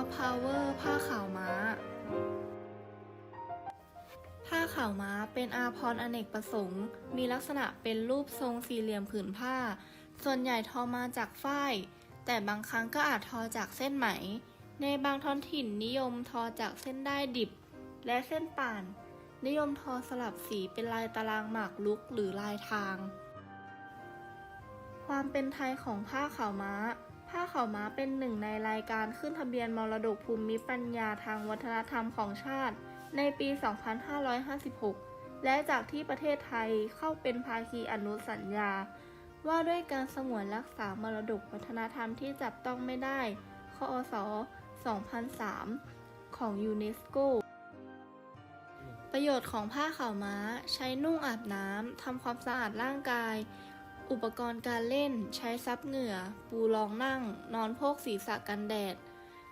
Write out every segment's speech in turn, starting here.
of Power ผ้าขาวม้า ผ้าขาวม้าเป็นอาภรอเนกประสงค์ มีลักษณะเป็นรูปทรงสี่เหลี่ยมผืนผ้า ส่วนใหญ่ทอมาจากฝ้าย แต่บางครั้งก็อาจทอจากเส้นไหม ในบางท้องถิ่นนิยมทอจากเส้นได้ดิบ และเส้นป่าน นิยมทอสลับสีเป็นลายตารางหมากรุกหรือลายทาง ความเป็นไทยของผ้าขาวม้า ผ้าขาวม้าเป็นหนึ่งในรายการขึ้นทะเบียนมรดกภูมิปัญญาทางวัฒนธรรมของชาติ ในปี 2556 และจากที่ประเทศไทยเข้าเป็นภาคีอนุสัญญา ว่าด้วยการสงวนรักษามรดกวัฒนธรรมที่จับต้องไม่ได้ คอส 2003 ของยูเนสโก ประโยชน์ของผ้าขาวม้า ใช้นุ่งอาบน้ำทำความสะอาดร่างกาย อุปกรณ์การเล่น ใช้ซับเหงื่อ ปูรองนั่ง นอนโพกศีรษะกันแดด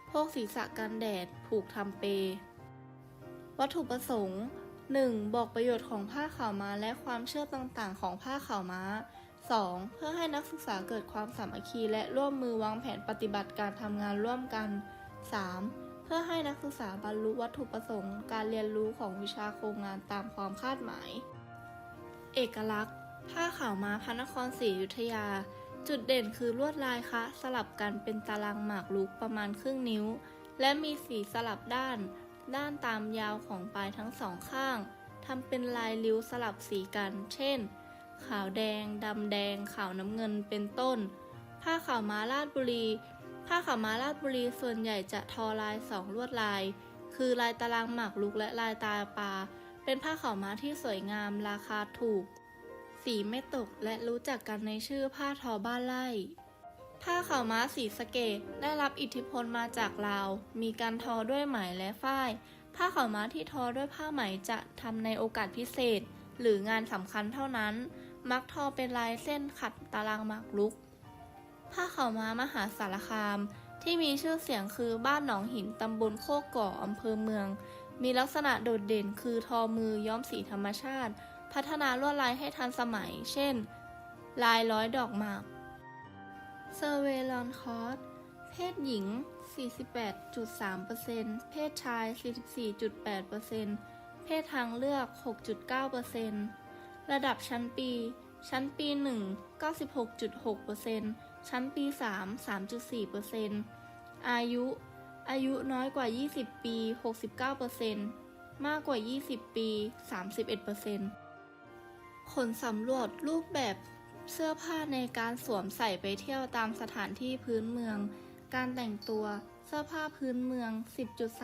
โพกศีรษะกันแดด ผูกทำเป วัตถุประสงค์ 1. บอกประโยชน์ของผ้าขาวม้าและความเชื่อต่างๆ ของผ้าขาวม้า 2. เพื่อให้นักศึกษาเกิดความสามัคคีและร่วมมือวางแผนปฏิบัติการทำงานร่วมกัน 3. เพื่อให้นักศึกษาบรรลุวัตถุประสงค์ การเรียนรู้ของวิชาโครงงานตามความคาดหมาย เอกลักษณ์ ผ้าขาวม้าพระนครศรีอยุธยา จุดเด่นคือลวดลายคะสลับกันเป็นตารางหมากรุกประมาณครึ่งนิ้ว และมีสีสลับด้าน ด้านตามยาวของปลายทั้งสองข้างทำเป็นลายริ้วสลับสีกัน เช่น ขาวแดง ดำแดง ขาวน้ำเงิน เป็นต้น ผ้าขาวม้าลาดบุรี ผ้าขาวม้าลาดบุรีส่วนใหญ่จะทอลายสองลวดลาย คือลายตารางหมากรุกและลายตาปลา เป็นผ้าขาวม้าที่สวยงาม ราคาถูก สีไม่ตกและรู้จักกันในชื่อผ้าทอบ้านไร่ผ้าข่าวม้าสีสเกตได้รับอิทธิพลมาจากลาว มีการทอด้วยไหมและฝ้าย ผ้าข่าวม้าที่ทอด้วยผ้าไหมจะทำในโอกาสพิเศษ หรืองานสำคัญเท่านั้น มักทอเป็นลายเส้นขัดตารางหมากรุก ผ้าข่าวม้ามหาสารคาม ที่มีชื่อเสียงคือบ้านหนองหินตำบลโคกก่ออำเภอเมือง มีลักษณะโดดเด่นคือทอมือย้อมสีธรรมชาติ พัฒนาลวดลายให้ทันสมัย เช่น ลายร้อยดอกหมากเซอร์เวลอนคอร์สเพศหญิง 48.3%เพศชาย 44.8%เพศทางเลือก 6.9%ระดับชั้นปี ชั้นปี 1 96.6%ชั้นปี 3 3.4%อายุ อายุน้อยกว่า 20 ปี 69%มากกว่า 20 ปี 31% ผลสำรวจรูปแบบเสื้อผ้าในการสวมใส่ไปเที่ยวตามสถานที่พื้นเมือง การแต่งตัว เสื้อผ้าพื้นเมือง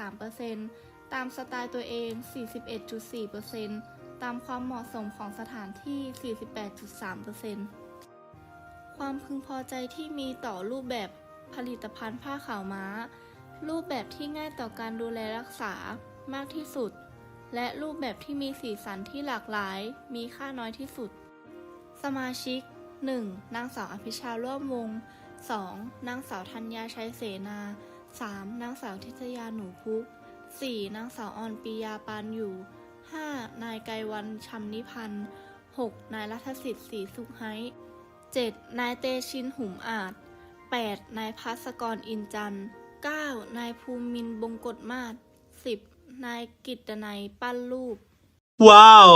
10.3%ตามสไตล์ตัวเอง 41.4%ตามความเหมาะสมของสถานที่ 48.3%ความพึงพอใจที่มีต่อรูปแบบผลิตภัณฑ์ผ้าขาวม้า รูปแบบที่ง่ายต่อการดูแลรักษามากที่สุด และรูปแบบที่มีสีสันที่หลากหลาย มีค่าน้อยที่สุด สมาชิก 1. นางสาวอภิชาร่วมวง 2. นางสาวธัญญาชัยเสนา 3. นางสาวทิตยาหนูพุก 4. นางสาวออนปียาปานอยู่ 5. นายไกวันชำนิพันธ์ 6. นายรัฐสิทธิ์ศรีสุขไฮ 7. นายเตชินหุมอาจ 8. นายพัสกรอินจันทร์ 9. นายภูมินบงกฎมาศ 10. นายกิตนัยปั้นรูป ว้าว